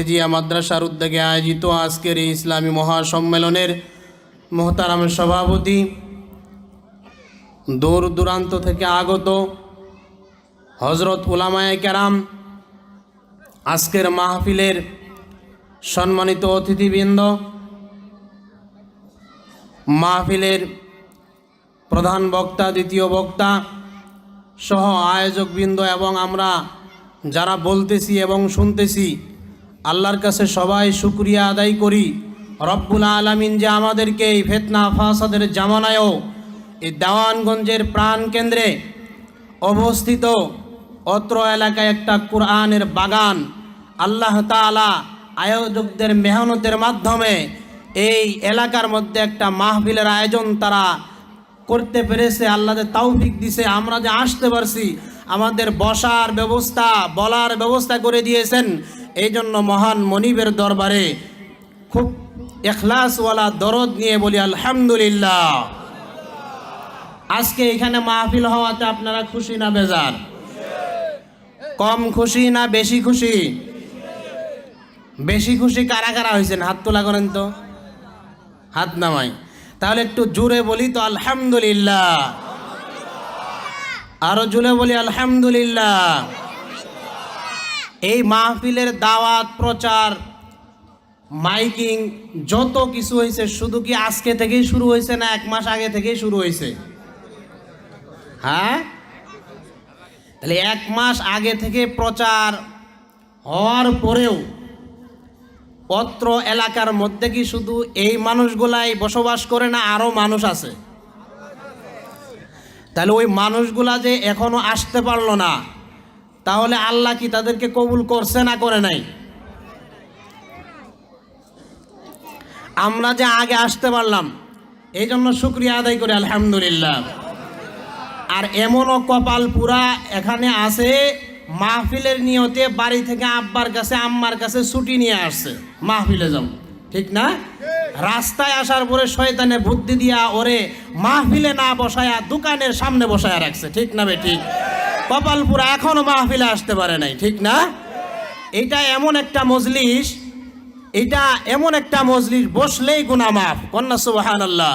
জিয়া মাদ্রাসার উদ্যোগে আয়োজিত আজকের এই ইসলামী মহাসম্মেলনের মোহতারামের সভাপতি, দূর দূরান্ত থেকে আগত হজরত উলামায়ে কেরাম, আজকের মাহফিলের সম্মানিত অতিথিবৃন্দ, মাহফিলের প্রধান বক্তা, দ্বিতীয় বক্তা সহ আয়োজকবৃন্দ এবং আমরা যারা বলতেছি এবং শুনতেছি আল্লাহর কাছে সবাই শুক্রিয়া আদায় করি। রব্বুল আলমিন যে আমাদেরকে এই ফেতনা ফাসাদের জামানায়ও, এই দেওয়ানগঞ্জের প্রাণ কেন্দ্রে অবস্থিত অত্র এলাকায় একটা কোরআনের বাগান, আল্লাহ তালা আয়োজকদের মেহনতের মাধ্যমে এই এলাকার মধ্যে একটা মাহফিলের আয়োজন তারা করতে পেরেছে। আল্লাহদের তৌফিক দিছে, আমরা যে আসতে পারছি আমাদের বসার ব্যবস্থা, বলার ব্যবস্থা করে দিয়েছেন। এই জন্য মহান মনিবের দরবারে খুব এখলাসওয়ালা দরদ নিয়ে বলি, আলহামদুলিল্লাহ। আজকে এখানে মাহফিল হওয়াতে আপনারা খুশি না বেজার? কম খুশি না বেশি খুশি? বেশি খুশি কারা কারা হয়েছেন? হাত তোলা করেন তো। হাত নামাই। তাহলে একটু জোরে বলি তো, আলহামদুলিল্লাহ। আরও জোরে বলি, আলহামদুলিল্লাহ। এই মাহফিলের দাওয়াত, প্রচার, মাইকিং, যত কিছু হয়েছে শুধু কি আজকে থেকেই শুরু হয়েছে না এক মাস আগে থেকেই শুরু হয়েছে হ্যাঁ? তাহলে এক মাস আগে থেকে প্রচার হওয়ার পরেও পত্র এলাকার মধ্যে কি শুধু এই মানুষগুলাই বসবাস করে না আরও মানুষ আছে? তাহলে ওই মানুষগুলা যে এখনও আসতে পারল না, তাহলে আল্লাহ কি তাদেরকে কবুল করছে না করে নাই? আমরা যে আগে আসতে পারলাম এই জন্য শুক্রিয়া আদায় করি, আলহামদুলিল্লাহ। আর এমনও কপাল পুরা এখানে আছে, মাহফিলের নিয়তে বাড়ি থেকে আব্বার কাছে, আম্মার কাছে ছুটি নিয়ে আসছে, মাহফিলে যাব। ঠিক না? রাস্তায় আসার পরে শয়তানে বুদ্ধি দিয়া ওরে মাহফিলে না বসায়া দোকানের সামনে বসায়া রাখছে, ঠিক না বে ঠিক? কপাল পুরা এখনও মাহফিলে আসতে পারে নাই, ঠিক না? এটা এমন একটা মজলিস, এটা এমন একটা মজলিস, বসলেই গুনা মাফ, কন্যা সুবাহান আল্লাহ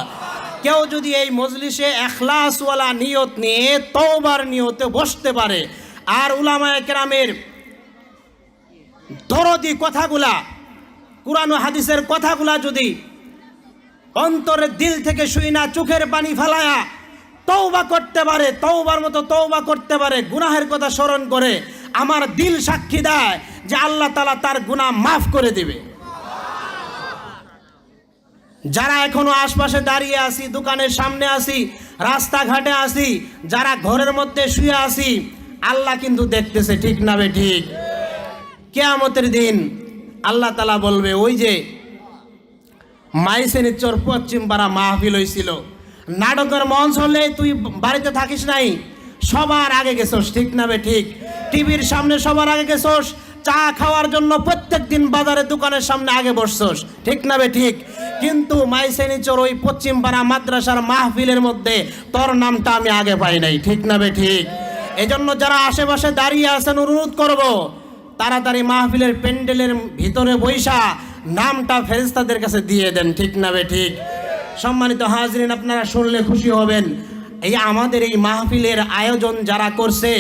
কেউ যদি এই মজলিসে এখলাসওয়ালা নিয়ত নিয়ে, তওবার নিয়তে বসতে পারে, আর উলামায়ে কেরামের দরদি কথাগুলা, কোরআন হাদিসের কথাগুলা যদি অন্তরের দিল থেকে শুই না, চোখের পানি ফেলায়া তৌবা করতে পারে তৌবার মতো তৌবা করতে পারে, গুনাহের কথা স্মরণ করে, আমার দিল সাক্ষী দেয় যে আল্লাহ তালা তার গুনাহ মাফ করে দিবে। যারা এখনও আশপাশে দাঁড়িয়ে আছি, দোকানের সামনে আছি, রাস্তাঘাটে আছি, যারা ঘরের মধ্যে শুয়ে আছি, আল্লাহ কিন্তু দেখতেছে, ঠিক না বে ঠিক? কেয়ামতের দিন আল্লাহ তালা বলবে, ওই যে মাইসেনের চর পশ্চিম পাড়া মাহফিল হয়েছিল নাটকের মঞ্চ হলে তুই বাড়িতে থাকিস নাই। সবার আগে গেছোস, ঠিক না ঠিক? টিভির সামনে সবার আগে গেছোস, চা খাওয়ার জন্য প্রত্যেক দিন বাজারে দোকানের সামনে আগে বসছোস, ঠিক না ঠিক? কিন্তু মাইসেনি চোর ওই পশ্চিম পাড়া মাদ্রাসার মাহফিলের মধ্যে তোর নামটা আমি আগে পাই নাই, ঠিক না বে ঠিক? এজন্য যারা আশেপাশে দাঁড়িয়ে আছেন অনুরোধ করব, তাড়াতাড়ি মাহফিলের প্যান্ডেলের ভিতরে বৈশা নামটা ফেরেস্তাদের কাছে দিয়ে দেন, ঠিক না বে ঠিক? সম্মানিত হাজরিন, আপনারা শুনলে খুশি হবেন। এই আমাদের এই মাহফিলের আয়োজন যারা করছে,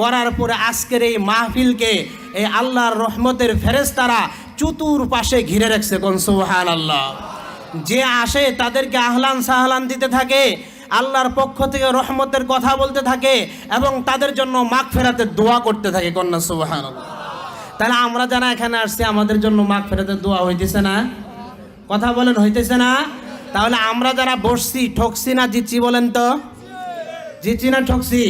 করার পরে আজকের এই মাহফিলকে এই আল্লাহর রহমতের ফেরেস্তারা চতুর পাশে ঘিরে রাখছে কোন? সুবহান আল্লাহ যে আসে তাদেরকে আহলান সাহলান দিতে থাকে, আল্লাহর পক্ষ থেকে রহমতের কথা বলতে থাকে এবং তাদের জন্য মাগ ফেরাতে দোয়া করতে থাকে কন্যা সুবহান আল্লাহ তাহলে আমরা যারা এখানে আসছি, আমাদের জন্য মাগ ফেরাতে দোয়া হইতেছে না? কথা বলেন, হইতেছে না? তাহলে আমরা যারা বসছি, ঠকছি না, জিতছি বলেন তো? জিতছি না, ঠকছি?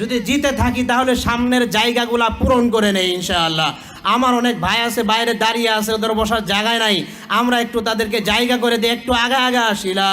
যদি জিতে থাকি, তাহলে সামনের জায়গাগুলা পূরণ করে নেই, ইনশাআল্লাহ। আমার অনেক ভাই আছে, বাইরে দাঁড়িয়ে আছে, ওদের বসার জায়গায় নাই। আমরা একটু তাদেরকে জায়গা করে দিই, একটু আগা আগা আসি, লা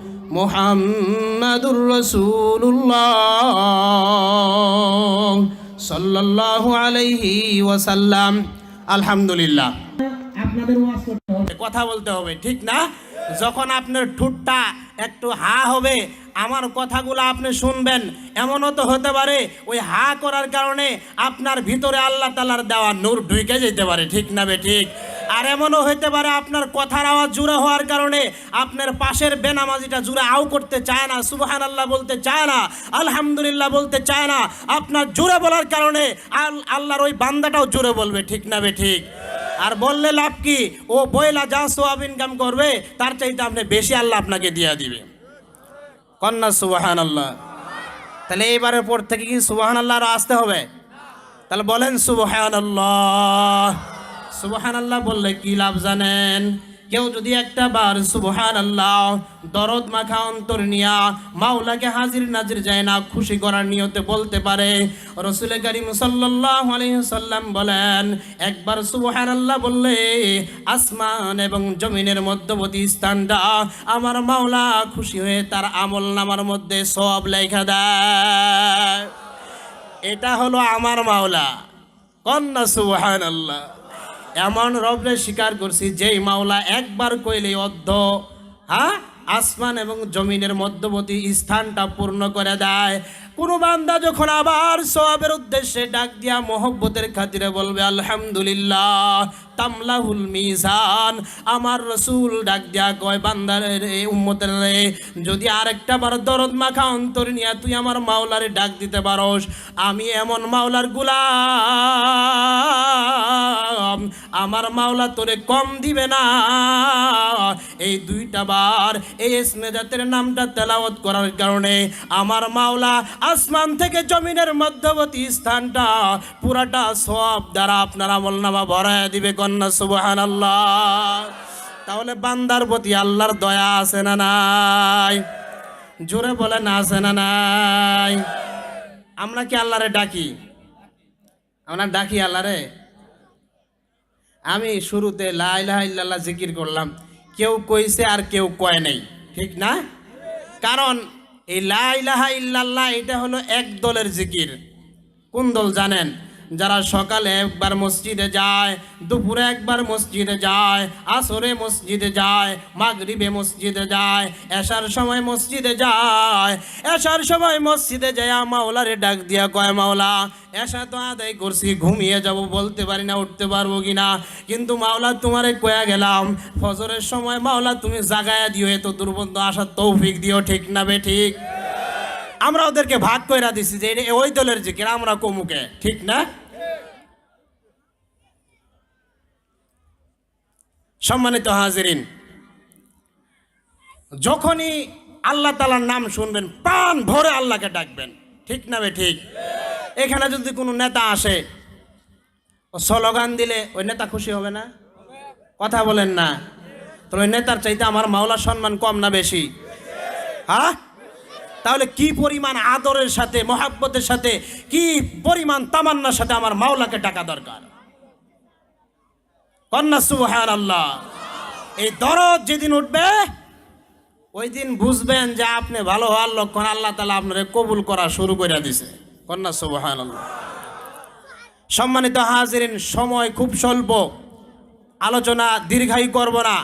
মুহাম্মাদুর রাসূলুল্লাহ সাল্লাল্লাহু আলাইহি ওয়াসাল্লাম আলহামদুলিল্লাহ আপনাদের ওয়াজ করতে হবে। কথা বলতে হবে, ঠিক না? যখন আপনার ঠোঁটটা একটু হা হবে, আমার কথাগুলো আপনি শুনবেন। এমনও তো হতে পারে, ওই হা করার কারণে আপনার ভিতরে আল্লাহ তালার দেওয়া নূর ঢুকে যেতে পারে, ঠিক না বে ঠিক? আর এমনও হতে পারে, আপনার কথার আওয়াজ জুড়ে হওয়ার কারণে আপনার পাশের বেনামাজিটা জুড়ে আও করতে চায় না সুবহান আল্লাহ বলতে চায় না, আলহামদুলিল্লাহ বলতে চায় না। আপনার জুড়ে বলার কারণে আল- আল্লাহর ওই বান্দাটাও জুড়ে বলবে, ঠিক না বে ঠিক? আর বললে লাভ কি? ও বইলা যা সোয়াব ইনকাম করবে, তার চাইতে আপনি বেশি আল্লাহ আপনাকে দিয়ে দিবে। কন্যা সুবাহান আল্লাহ তাহলে এইবারের পর থেকে কি সুবাহান আল্লাহ আরও আসতে হবে? তাহলে বলেন সুবাহান আল্লাহ সুবাহান আল্লাহ বললে কি লাভ জানেন? কেউ যদি একটা বার সুবহান আল্লাহ দরদ মাখা অন্তর নিয়া মাওলাকে হাজির নাজির যায় না, খুশি করার নিয়তে বলতে পারে। রসুল করিম আলাইহি বলেন, একবার সুবহান আল্লাহ বললে আসমান এবং জমিনের মধ্যবর্তী স্থানটা আমার মাওলা খুশি হয়ে তার আমল নামার মধ্যে সব লেখা দেয়। এটা হলো আমার মাওলা। কন্যা সুবহান আল্লাহ এমন রবরে স্বীকার করছি যেই মাওলা একবার কইলে অর্ধ হ্যাঁ? আসমান এবং জমিনের মধ্যবর্তী স্থানটা পূর্ণ করে দেয়। কোনো বান্দা যখন আবার সবাবের উদ্দেশ্যে ডাক দিয়া মোহব্বতের খাতিরে বলবে, আলহামদুলিল্লাহ। তামলাহুল মিজান। আমার রসুল ডাক দিয়া কয়, বান্দারে রে, উম্মতের রে, যদি আরেকটা বার দরদ মাখা অন্তর নিয়ে তুই আমার মাওলারে ডাক দিতে পারস, আমি এমন মাওলার গুলাম। আমার মাওলা তোরে কম দিবে না। এই দুইটা বার এই জাতের নামটা তেলাওয়াত করার কারণে আমার মাওলা আসমান থেকে জমিনের মধ্যবর্তী স্থানটা পুরাটা সব দ্বারা আপনার আমল নামা ভরায় দিবে। কন্যা সুবহান তাহলে বান্দার প্রতি আল্লাহর দয়া আছে না নাই? জোরে বলেন, আছে না নাই? আমরা কি আল্লাহরে ডাকি? আমরা ডাকি আল্লাহরে? আমি শুরুতে লা ইলাহা ইল্লাল্লাহ জিকির করলাম। কেউ কইছে আর কেউ কয় নাই। ঠিক না? কারণ এই লা ইলাহা ইল্লাল্লাহ, এটা হলো এক দলের জিকির। কোন দল জানেন? যারা সকালে একবার মসজিদে যায়, দুপুরে একবার মসজিদে যায়, আসরে মসজিদে যায়, মাগরিবে মসজিদে যায়, এশার সময় মসজিদে যায়, এশার সময় মসজিদে যায়, মাওলারে ডাক দিয়া কয়, মাওলা, এশা তো আদায় করছি, ঘুমিয়ে যাব, বলতে পারি না, উঠতে পারব কিনা? কিন্তু মাওলা তোমারে কয়া গেলাম, ফজরের সময় মাওলা তুমি জাগায়া দিও, এত দুর্বন্ধ আসার তৌফিক দিও, ঠিক না বে ঠিক? আমরা ওদেরকে ভাগ কইরা দিছি যে ওই দলের জিকির, আমরা কমুকে। ঠিক না? সম্মানিত হাজিরিন, যখনই আল্লাহ তালার নাম শুনবেন, প্রাণ ভরে আল্লাহকে ডাকবেন। ঠিক না ঠিক? এখানে যদি কোনো নেতা আসে, ও স্লোগান দিলে ওই নেতা খুশি হবে না? কথা বলেন না। তো ওই নেতার চাইতে আমার মাওলার সম্মান কম না বেশি? হ্যাঁ? তাহলে কি পরিমাণ আদরের সাথে, মহাব্বতের সাথে, কি পরিমাণ তামান্নার সাথে আমার মাওলাকে ডাকা দরকার? কন্যা সুবহান আল্লাহ এই দরদ যেদিন উঠবে, ওই দিন বুঝবেন যে আপনি ভালো হওয়ার লক্ষণ আল্লাহ তালা আপনারে কবুল করা শুরু করে দিছে। কন্যা সুবহান আল্লাহ সম্মানিত হাজিরিন, সময় খুব স্বল্প। আলোচনা দীর্ঘায়ু করব না।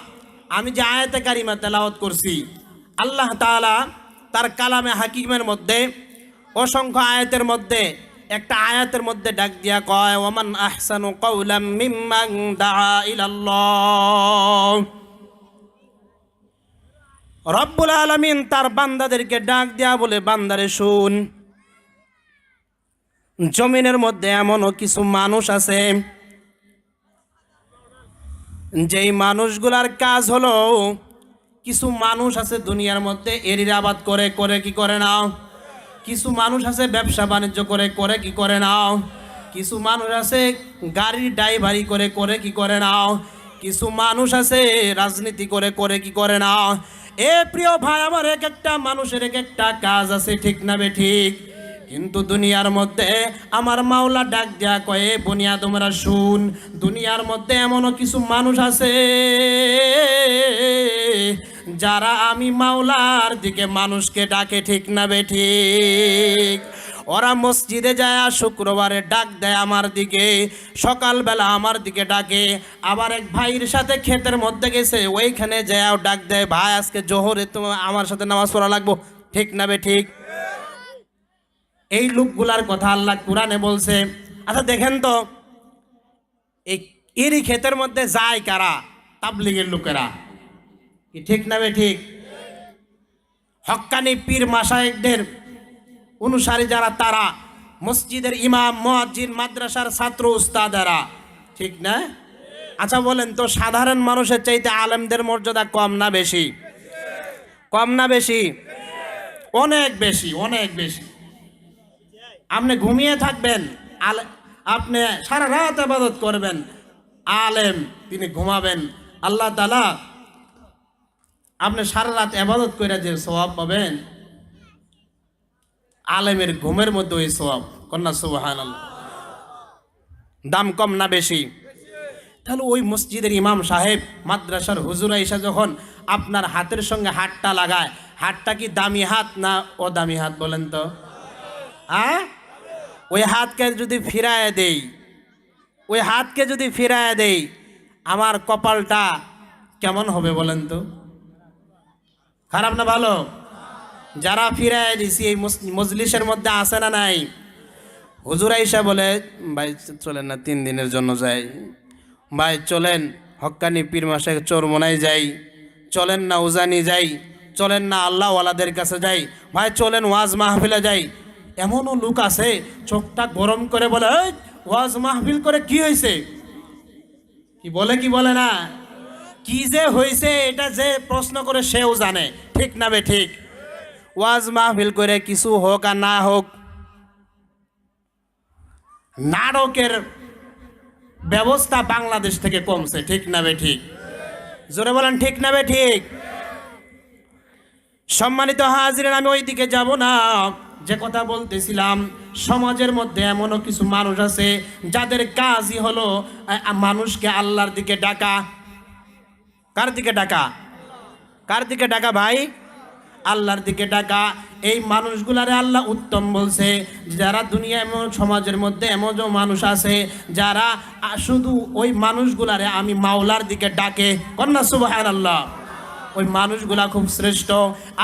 আমি যে আয়াতে কারিমা তেলাওয়াত করছি, আল্লাহ তাআলা তার কালামে হাকিমের মধ্যে, অসংখ্য আয়াতের মধ্যে, একটা আয়াতের মধ্যে ডাক দিয়া কয়, ওমান আহসানু কওলাম মিম্মান দাআ ইলাল্লাহ। রব্বুল আলামিন তার বান্দাদেরকে ডাক দেয়া বলে, বান্দারে, শুন, জমিনের মধ্যে এমনও কিছু মানুষ আছে, যেই মানুষগুলার কাজ হলো কিছু মানুষ আছে দুনিয়ার মধ্যে, এরির আবাদ করে করে কি করে নাও? কিছু মানুষ আছে ব্যবসা বাণিজ্য করে করে কি করে নাও? কিছু মানুষ আছে গাড়ির ড্রাইভারি করে করে কি করে নাও? কিছু মানুষ আছে রাজনীতি করে করে কি করে নাও? এ প্রিয় ভাই, আমার এক একটা মানুষের এক একটা কাজ আছে, ঠিক না বে ঠিক? কিন্তু দুনিয়ার মধ্যে আমার মাওলা ডাক দেয়া কয়ে, বনিয়া, তোমরা শুন, দুনিয়ার মধ্যে এমনও কিছু মানুষ আছে যারা আমি মাওলার দিকে মানুষকে ডাকে, ঠিক না বে ঠিক? ওরা মসজিদে যায়, শুক্রবারে ডাক দেয় আমার দিকে, সকালবেলা আমার দিকে ডাকে। আবার এক ভাইয়ের সাথে ক্ষেতের মধ্যে গেছে, ওইখানে যায় ডাক দেয়, ভাই, আজকে জোহরে তোমার আমার সাথে নামাজ পড়া লাগবো, ঠিক না বে ঠিক? এই লোকগুলার কথা আল্লাহ কোরআনে বলছে। আচ্ছা দেখেন তো, এই এরই ক্ষেতের মধ্যে যায় কারা? তাবলিগের লোকেরা। কি ঠিক না বে ঠিক? হক্কানি পীর মাসায়েকদের অনুসারী যারা, তারা মসজিদের ইমাম, মুয়াজ্জিন, মাদ্রাসার ছাত্র, উস্তাদারা। ঠিক না? আচ্ছা বলেন তো, সাধারণ মানুষের চাইতে আলেমদের মর্যাদা কম না বেশি? কম না বেশি? অনেক বেশি অনেক বেশি। আপনি ঘুমিয়ে থাকবেন। আলে আপনি সারা রাত আবাদত করবেন। আলেম, তিনি ঘুমাবেন। আল্লাহ তালা আপনি সারা রাত আবাদত করে যে স্বভাব পাবেন, আলেমের ঘুমের মধ্যে ওই স্বভাব কন্যা সুবাহান দাম কম না বেশি? তাহলে ওই মসজিদের ইমাম সাহেব, মাদ্রাসার হুজুরা এসে যখন আপনার হাতের সঙ্গে হাতটা লাগায়, হাতটা কি দামি হাত না ও দামি হাত বলেন তো? হ্যাঁ? ওই হাতকে যদি ফিরায় দেই, ওই হাতকে যদি ফিরায় দেই, আমার কপালটা কেমন হবে বলেন তো? খারাপ না ভালো? যারা ফিরায় দিছি, এই মজলিসের মধ্যে আসে না নাই? হুজুর আইসা বলে, ভাই, চলেন না, তিন দিনের জন্য যাই। ভাই, চলেন, হক্কানি পীর মাসে চোরমোনায় যাই। চলেন না উজানি যাই। চলেন না আল্লাহওয়ালাদের কাছে যাই। ভাই, চলেন ওয়াজ মাহফিলে যাই। এমনও লোক আছে চোখটা গরম করে বলে "এই, ওয়াজ মাহফিল করে কি হয়েছে কি বলে কি বলে না? কি যে হয়েছে এটা যে প্রশ্ন করে সেও জানে। ঠিক না বে ঠিক? ওয়াজ মাহফিল করে কিছু হোক আর না হোক নাটকের ব্যবস্থা বাংলাদেশ থেকে কমছে। ঠিক না বে ঠিক? জোরে বলেন ঠিক না বে ঠিক? সম্মানিত হাজিরেন আমি ওই দিকে যাব না। যে কথা বলতেছিলাম, সমাজের মধ্যে এমনও কিছু মানুষ আছে যাদের কাজই হলো মানুষকে আল্লাহর দিকে ডাকা। কার দিকে ডাকা? কার দিকে ডাকা ভাই? আল্লাহর দিকে ডাকা। এই মানুষগুলারে আল্লাহ উত্তম বলছে। যারা দুনিয়া এমন, সমাজের মধ্যে এমন যে মানুষ আছে, যারা শুধু ওই মানুষগুলারে আমি মাওলার দিকে ডাকে। কন্যা সুবাহ আল্লাহ ওই মানুষগুলা খুব শ্রেষ্ঠ।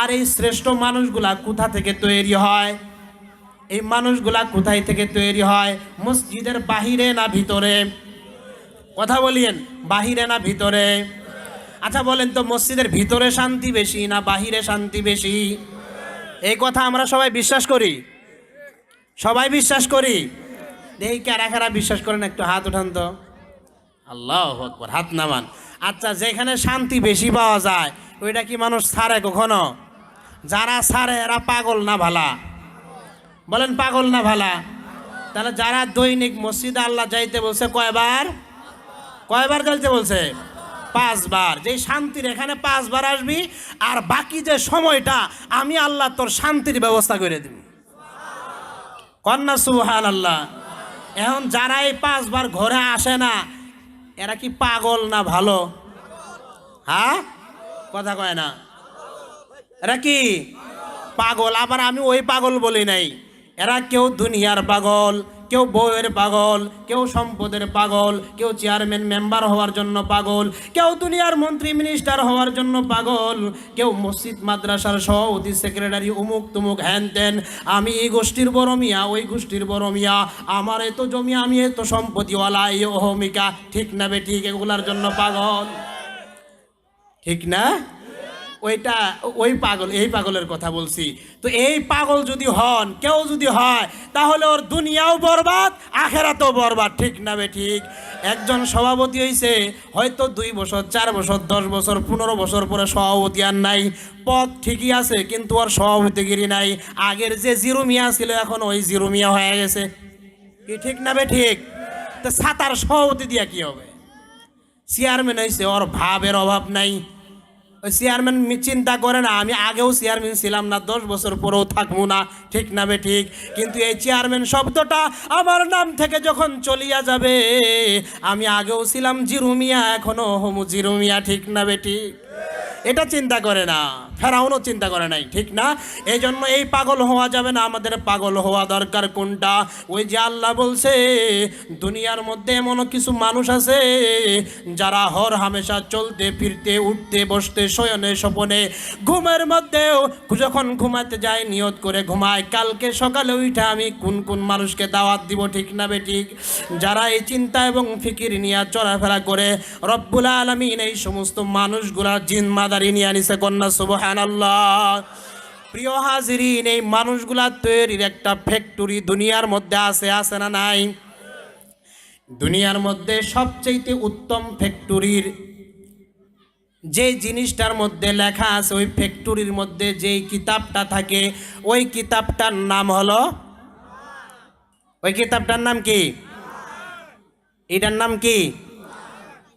আর এই শ্রেষ্ঠ মানুষগুলা কোথা থেকে তৈরি হয়? এই মানুষগুলা কোথায় থেকে তৈরি হয়? মসজিদের বাহিরে না ভিতরে? কথা বলিয়েন, বাহিরে না ভিতরে? আচ্ছা বলেন তো, মসজিদের ভিতরে শান্তি বেশি না বাহিরে শান্তি বেশি? এই কথা আমরা সবাই বিশ্বাস করি। সবাই বিশ্বাস করি। দেখি কারা কারা বিশ্বাস করেন, একটু হাত উঠান তো। আল্লাহ হাত নামান। আচ্ছা যেখানে শান্তি বেশি পাওয়া যায়, ওইটা কি মানুষ ছাড়ে কখনো? যারা ছাড়ে, এরা পাগল না ভালা? বলেন পাগল না ভালা? তাহলে যারা দৈনিক মসজিদে আল্লাহ যাইতে বলছে, কয়বার? কয়বার যাইতে বলছে? পাঁচবার। যেই শান্তির এখানে পাঁচবার আসবি, আর বাকি যে সময়টা, আমি আল্লাহ তোর শান্তির ব্যবস্থা করে দিব। কন্যা সুহান আল্লাহ এখন যারা এই পাঁচবার ঘরে আসে না এরা কি পাগল না ভালো? হ্যাঁ? কথা কয় না। এরা কি? পাগল। আবার আমি ওই পাগল বলি নাই। এরা কেউ দুনিয়ার পাগল কেউ বউয়ের পাগল, কেউ সম্পদের পাগল, কেউ চেয়ারম্যান মেম্বার হওয়ার জন্য পাগল, কেউ দুনিয়ার মন্ত্রী মিনিস্টার হওয়ার জন্য পাগল, কেউ মসজিদ মাদ্রাসার সভাপতি সেক্রেটারি উমুক তুমুক হ্যান তেন আমি এই গোষ্ঠীর বড় মিয়া, ওই গোষ্ঠীর বড় মিয়া, আমার এত জমি, আমি এত সম্পত্তিওয়ালা, এই অহমিকা, ঠিক না বে ঠিক, এগুলার জন্য পাগল। ঠিক না? ওইটা, ওই পাগল, এই পাগলের কথা বলছি। তো এই পাগল যদি হন, কেউ যদি হয়, তাহলে ওর দুনিয়াও বরবাদ, আখেরাতেও বরবাদ। ঠিক না বে, ঠিক? একজন সভাপতি হয়েছে হয়তো দুই বছর, চার বছর, দশ বছর, পনেরো বছর পরে সভাপতি আর নাই। পদ ঠিকই আছে, কিন্তু ওর সভাপতিগিরি নাই। আগের যে জিরুমিয়া ছিল, এখন ওই জিরুমিয়া হয়ে গেছে। কি ঠিক না বে, ঠিক? তো সাতার সভাপতি দিয়া কি হবে? চেয়ারম্যান হয়েছে ওর ভাবের অভাব নাই। ওই চেয়ারম্যান চিন্তা করে না, আমি আগেও চেয়ারম্যান ছিলাম না, দশ বছর পরেও থাকব না, ঠিক না বে ঠিক? কিন্তু এই চেয়ারম্যান শব্দটা আমার নাম থেকে যখন চলিয়া যাবে, আমি আগেও ছিলাম জিরুমিয়া এখনও হোমু জিরুমিয়া, ঠিক না বে ঠিক? এটা চিন্তা করে না। ফেরাউনও চিন্তা করে নাই, ঠিক না? এই জন্য এই পাগল হওয়া যাবে না। আমাদের পাগল হওয়া দরকার কোনটা? ওই যে আল্লাহ বলছে, দুনিয়ার মধ্যে এমন কিছু মানুষ আছে যারা হর হামেশা চলতে, ফিরতে, উঠতে, বসতে, শয়নে, স্বপনে, ঘুমের মধ্যেও যখন ঘুমাতে যায়, নিয়ত করে ঘুমায়। কালকে সকালে উঠে আমি কোন কোন মানুষকে দাওয়াত দিব, ঠিক না বে ঠিক? যারা এই চিন্তা এবং ফিকির নিয়ে চলাফেরা করে, রব্বুল আলমিন এই সমস্ত মানুষগুলা জিন মাদারি নিয়ে আনিছে, কন্যা প্রিয় হাজিরিন, এই মানুষগুলা তৈরির একটা ফ্যাক্টরি দুনিয়ার মধ্যে আছে আছে না নাই? দুনিয়ার মধ্যে সবচেয়ে উত্তম ফ্যাক্টরির যে জিনিসটার মধ্যে লেখা আছে, ওই ফ্যাক্টরির মধ্যে যেই কিতাবটা থাকে, ওই কিতাবটার নাম হলো, ওই কিতাবটার নাম কি? এটার নাম কি?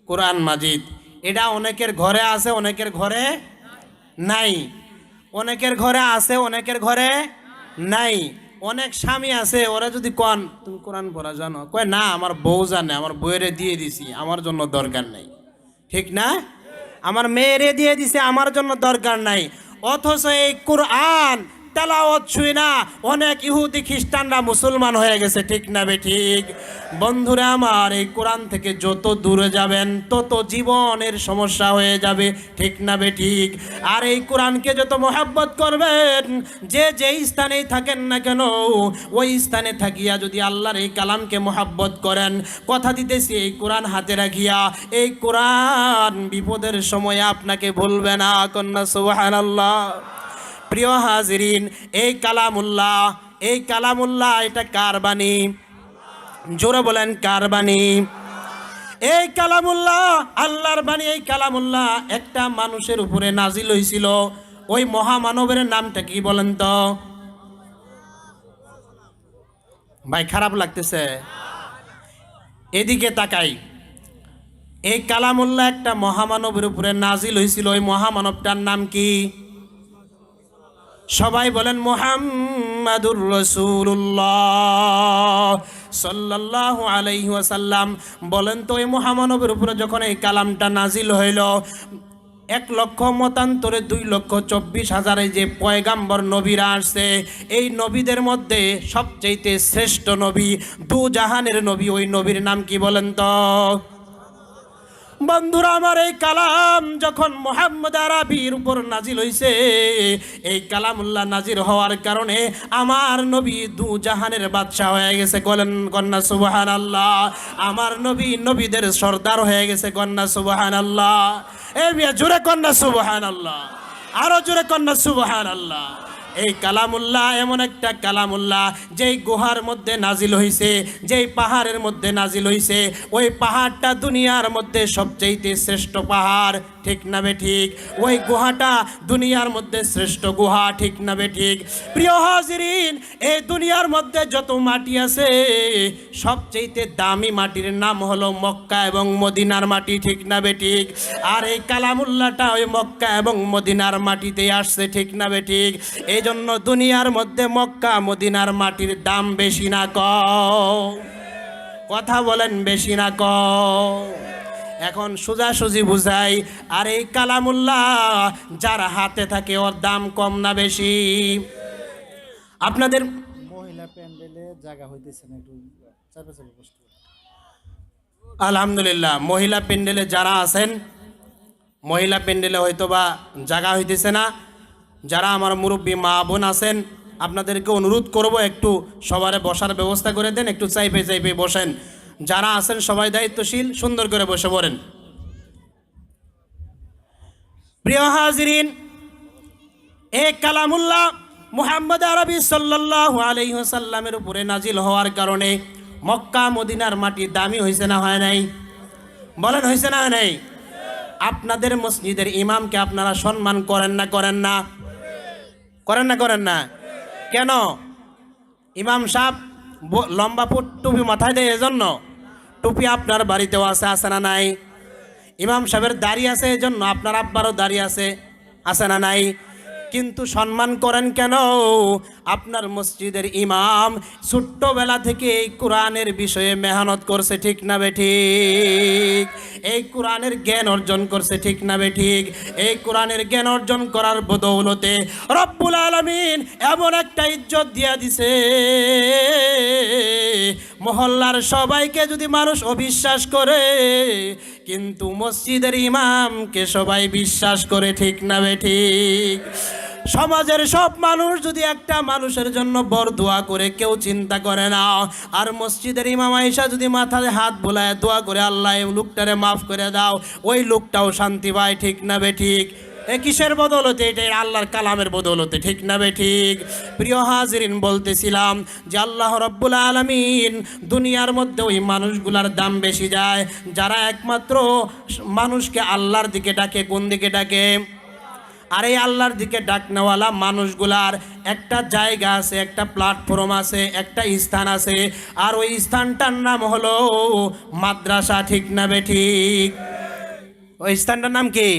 কোরআন মাজিদ। এটা অনেকের ঘরে আছে, অনেকের ঘরে নাই। অনেকের ঘরে আছে, অনেকের ঘরে নাই। অনেক স্বামী আছে, ওরা যদি কন, তুমি কোরআন পড়া জানো? কয়, না, আমার বউ জানে, আমার বইয়েরে দিয়ে দিছি, আমার জন্য দরকার নাই। ঠিক না? আমার মেয়েরে দিয়ে দিছে, আমার জন্য দরকার নাই। অথচ এই কোরআন তেলাওয়াত ছুঁই না। অনেক ইহুদি খ্রিস্টানরা মুসলমান হয়ে গেছে, ঠিক না বে ঠিক? বন্ধুরা আমার, এই কোরআন থেকে যত দূরে যাবেন, তত জীবনের সমস্যা হয়ে যাবে, ঠিক না বে ঠিক? আর এই কোরআনকে যত মহাব্বত করবেন, যে যেই স্থানেই থাকেন না কেন, ওই স্থানে থাকিয়া যদি আল্লাহর এই কালামকে মহাব্বত করেন, কথা দিতেছি, এই কোরআন হাতে রাখিয়া, এই কোরআন বিপদের সময় আপনাকে ভুলবে না, কন্যা সুবহানাল্লাহ। প্রিয় হাজিরিন, এই কালামুল্লাহ এই কালামুল্লাহ এটা কার বাণী? জোরে বলেন, কার বাণী? এই কালামুল্লাহ, আল্লাহর বাণী, এই কালামুল্লাহ একটা মানুষের উপরে নাজিল হয়েছিল ওই মহামানবের নামটা কি বলেন তো? ভাই, খারাপ লাগতেছে। এদিকে তাকাই। এই কালামুল্লাহ একটা মহামানবের উপরে নাজিল হয়েছিল ওই মহামানবটার নাম কি? সবাই বলেন, মোহাম্মদুর রসুল্লাহ সাল্লাল্লাহু আলাইহি ওয়াসাল্লাম। বলেন তো এই মহামানবের উপরে যখন এই কালামটা নাজিল হইল, এক লক্ষ মতান্তরে দুই লক্ষ চব্বিশ হাজারে যে পয়গাম্বর নবীরা আসছে, এই নবীদের মধ্যে সবচেয়ে শ্রেষ্ঠ নবী দু জাহানের নবী, ওই নবীর নাম কি বলেন তো? বন্ধুরা, আমার এই কালাম যখন মোহাম্মদ আরবির উপর নাজিল হইছে, এই কালামুল্লাহ নাজির হওয়ার কারণে আমার নবী দু জাহানের বাদশাহ হয়ে গেছে। বলেন, কন্যা সুবাহান আল্লাহ আমার নবী নবীদের সর্দার হয়ে গেছে, কন্যা সুবাহান আল্লাহ এ মিয়া, জোরে কন্যা সুবাহান আল্লাহ আরও জোরে কন্যা সুবাহান আল্লাহ এই কালামুল্লাহ এমন একটা কালামুল্লাহ যেই গুহার মধ্যে নাজিল হইছে, যেই পাহাড়ের মধ্যে নাজিল হইছে, ওই পাহাড়টা দুনিয়ার মধ্যে সবচেয়ে শ্রেষ্ঠ পাহাড়। ঠিক না বে ঠিক? ওই গুহাটা দুনিয়ার মধ্যে শ্রেষ্ঠ গুহা, ঠিক না বে ঠিক? প্রিয় হাজিরিন, এই দুনিয়ার মধ্যে যত মাটি আছে সবচেয়ে দামি মাটির নাম হলো মক্কা এবং মদিনার মাটি, ঠিক না বে ঠিক? আর এই কালামুল্লাহটা ওই মক্কা এবং মদিনার মাটিতে আসছে, ঠিক না বে ঠিক? এই জন্য দুনিয়ার মধ্যে মক্কা, মদিনার মাটির দাম বেশি না ক কথা বলেন বেশি না ক এখন সোজাসুজি বুঝাই আর এই কালামুল্লাহ যার হাতে থাকে ওর দাম কম না বেশি? আপনাদের মহিলা প্যান্ডেলে জায়গা হইতেছে না একটু। আলহামদুলিল্লাহ মহিলা প্যান্ডেলে যারা আছেন মহিলা প্যান্ডেলে হয়তো বা জায়গা হইতেছে না। যারা আমার মুরব্বী মা বোন আছেন আপনাদেরকে অনুরোধ করব একটু সবারে বসার ব্যবস্থা করে দেন একটু চাইপে চাইপে বসেন। যারা আছেন সবাই দায়িত্বশীল, সুন্দর করে বসে পড়েন। প্রিয় হাজিরিন, এ কালামুল্লাহ মুহাম্মদ আরবি সাল্লাল্লাহু আলাইহি ওয়াসাল্লামের উপরে নাজিল হওয়ার কারণে মক্কা, মদিনার মাটি দামি হয়েছে না হয় নাই? বলেন হয়েছে না হয় নাই? আপনাদের মসজিদের ইমামকে আপনারা সম্মান করেন না করেন না? করেন না করেন না? কেন? ইমাম সাহেব ব- লম্বা টুপি মাথায় দেয়, এজন্য? টুপি আপনার বাড়িতেও আছে আছে না নাই? ইমাম সাহেবের দাড়ি আছে এই জন্য আপনার আব্বারও দাড়ি আছে আছে না নাই? কিন্তু সম্মান করেন কেন? আপনার মসজিদের ইমাম ছোট্টবেলা থেকে এই কোরআনের বিষয়ে মেহনত করছে, ঠিক না বে ঠিক? এই কোরআনের জ্ঞান অর্জন করছে, ঠিক না বে ঠিক? এই কোরআনের জ্ঞান অর্জন করার বদৌলতে রব্বুল আলমিন এমন একটা ইজ্জত দিয়া দিছে। মহল্লার সবাইকে যদি মানুষ অবিশ্বাস করে, কিন্তু মসজিদের ইমামকে সবাই বিশ্বাস করে, ঠিক না বে ঠিক? সমাজের সব মানুষ যদি একটা মানুষের জন্য বর দোয়া করে, কেউ চিন্তা করে না। আর মসজিদের ইমাম আইসা যদি মাথায় হাত বোলায় দোয়া করে, আল্লাহ লোকটারে মাফ করে দাও, ওই লোকটাও শান্তি পায়, ঠিক না বে ঠিক? এ কিসের বদলতে? এটা আল্লাহর কালামের বদলতে। ঠিক না বে ঠিক? প্রিয় হাজিরিন, বলতেছিলাম যে আল্লাহ রব্বুল আলমিন দুনিয়ার মধ্যে ওই মানুষগুলার দাম বেশি যায়, যারা একমাত্র মানুষকে আল্লাহর দিকে ডাকে। কোন দিকে ডাকে? আর এই আল্লাহর দিকে ডাক নেওয়ালা মানুষগুলার একটা জায়গা আছে, একটা প্ল্যাটফর্ম আছে, একটা স্থান আছে। আর ওই স্থানটার নাম হলো মাদ্রাসা, ঠিক না বে ঠিক? ওই স্থানটার নাম কি?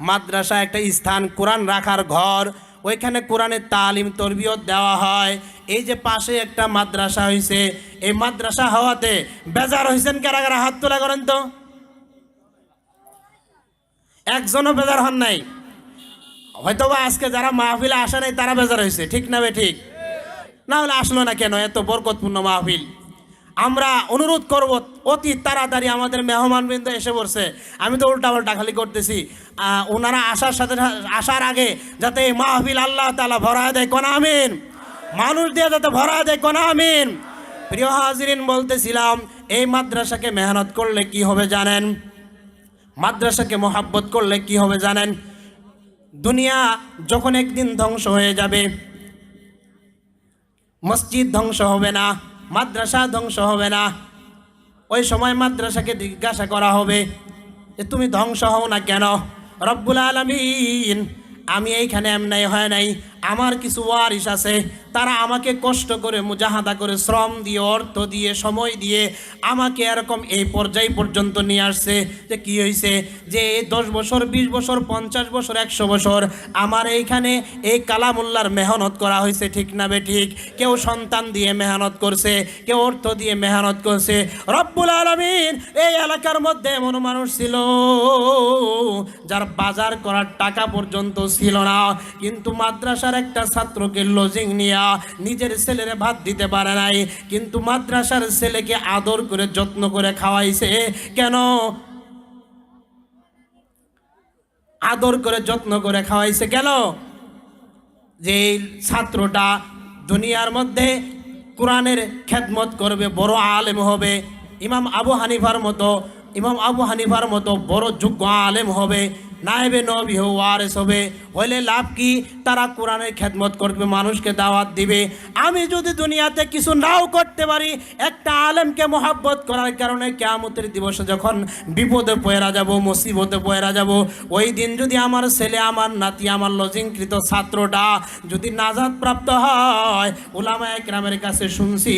মাদ্রাসা একটা স্থান, কোরআন রাখার ঘর, ওইখানে কোরআনের তালিম, তরবিয়ত দেওয়া হয়। এই যে পাশে একটা মাদ্রাসা হয়েছে এই মাদ্রাসা হওয়াতে বেজার হয়েছেন কারা কারা? হাত তোলা করেন তো। একজনও বেজার হন নাই। হয়তো বা আজকে যারা মাহফিলে আসে নাই, তারা বেজার হয়েছে ঠিক না বে ঠিক? না হলে আসলো না কেন? এত বরকতপূর্ণ মাহফিল। আমরা অনুরোধ করব, অতি তাড়াতাড়ি আমাদের মেহমানবৃন্দ এসে পড়ছে। আমি তো উল্টা পাল্টা খালি করতেছি। ওনারা আসার সাথে আসার আগে যাতে এই মাহফিল আল্লাহ তালা ভরা দেয়, কোন আমিন? মানুষ দিয়ে যাতে ভরা দেয়, কোন আমিন? প্রিয় হাজিরিন, বলতেছিলাম, এই মাদ্রাসাকে মেহনত করলে কি হবে জানেন? মাদ্রাসাকে মোহাব্বত করলে কি হবে জানেন? দুনিয়া যখন একদিন ধ্বংস হয়ে যাবে, মসজিদ ধ্বংস হবে না। মাদ্রাসা ধ্বংস হবে না। ওই সময় মাদ্রাসাকে জিজ্ঞাসা করা হবে যে, তুমি ধ্বংস হও না কেন? রব্বুল আলমিন, আমি এইখানে এমনাই হয় নাই। আমার কিছু ওয়ারিস আছে, তারা আমাকে কষ্ট করে মুজাহাদা করে শ্রম দিয়ে, অর্থ দিয়ে, সময় দিয়ে আমাকে এরকম এই পর্যায় পর্যন্ত নিয়ে আসছে যে কি হয়েছে যে দশ বছর, বিশ বছর, পঞ্চাশ বছর, একশো বছর আমার এইখানে এই কালামুল্লার মেহনত করা হয়েছে ঠিক না ঠিক? কেউ সন্তান দিয়ে মেহনত করছে, কেউ অর্থ দিয়ে মেহনত করছে। রব্বুল আলমিন এই এলাকার মধ্যে এমন মানুষ ছিল যার বাজার করার টাকা পর্যন্ত ছিল না, কিন্তু মাদ্রাসার একটা ছাত্রকে লজিং নিয়া নিজের ছেলেরে ভাত দিতে পারে নাই, কিন্তু মাদ্রাসার ছেলেকে আদর করে, যত্ন করে খাওয়াইছে। কেন? আদর করে, যত্ন করে খাওয়াইছে কেন? যে ছাত্রটা দুনিয়ার মধ্যে কোরআনের খেদমত করবে, বড় আলেম হবে, ইমাম আবু হানিফার মতো, ইমাম আবু হানিফার মতো বড় যোগ্য আলেম হবে নায়েবে নবী ওয়ারেস হবে। হলে লাভ কি? তারা কোরআনের খেদমত করবে, মানুষকে দাওয়াত দিবে। আমি যদি দুনিয়াতে কিছু নাও করতে পারি, একটা আলেমকে মোহাব্বত করার কারণে কেয়ামতের দিবসে যখন বিপদে পয়রা যাব, মুসিবতে পয়রা যাব, ওই দিন যদি আমার ছেলে, আমার নাতি, আমার লজিংকৃত ছাত্রটা যদি নাজাদ প্রাপ্ত হয় ওলামা একরামের কাছে শুনছি,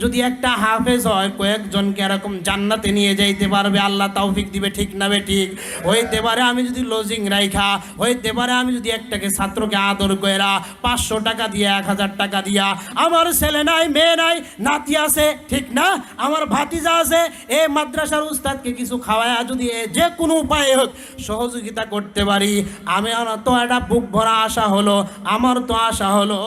যদি একটা হাফেজ হয়, কয়েকজনকে এরকম জান্নাতে নিয়ে যাইতে পারবে, আল্লাহ তৌফিক দিবে, ঠিক না বে ঠিক? হইতে পারে আমি যদি লজিং রাইখা। হইতে পারে আমি যদি একটাকে ছাত্রকে আদর কইরা পাঁচশো টাকা দিয়ে, এক হাজার টাকা দিয়া, আমার ছেলে নাই, মেয়ে নাই, নাতি আছে, ঠিক না? আমার ভাতিজা আছে, এ মাদ্রাসার উস্তাদকে কিছু খাওয়ায় যদি যে কোনো উপায়ে হোক সহযোগিতা করতে পারি। আমি তো একটা বুক ভরা আশা হলো, আমার তো আশা হলো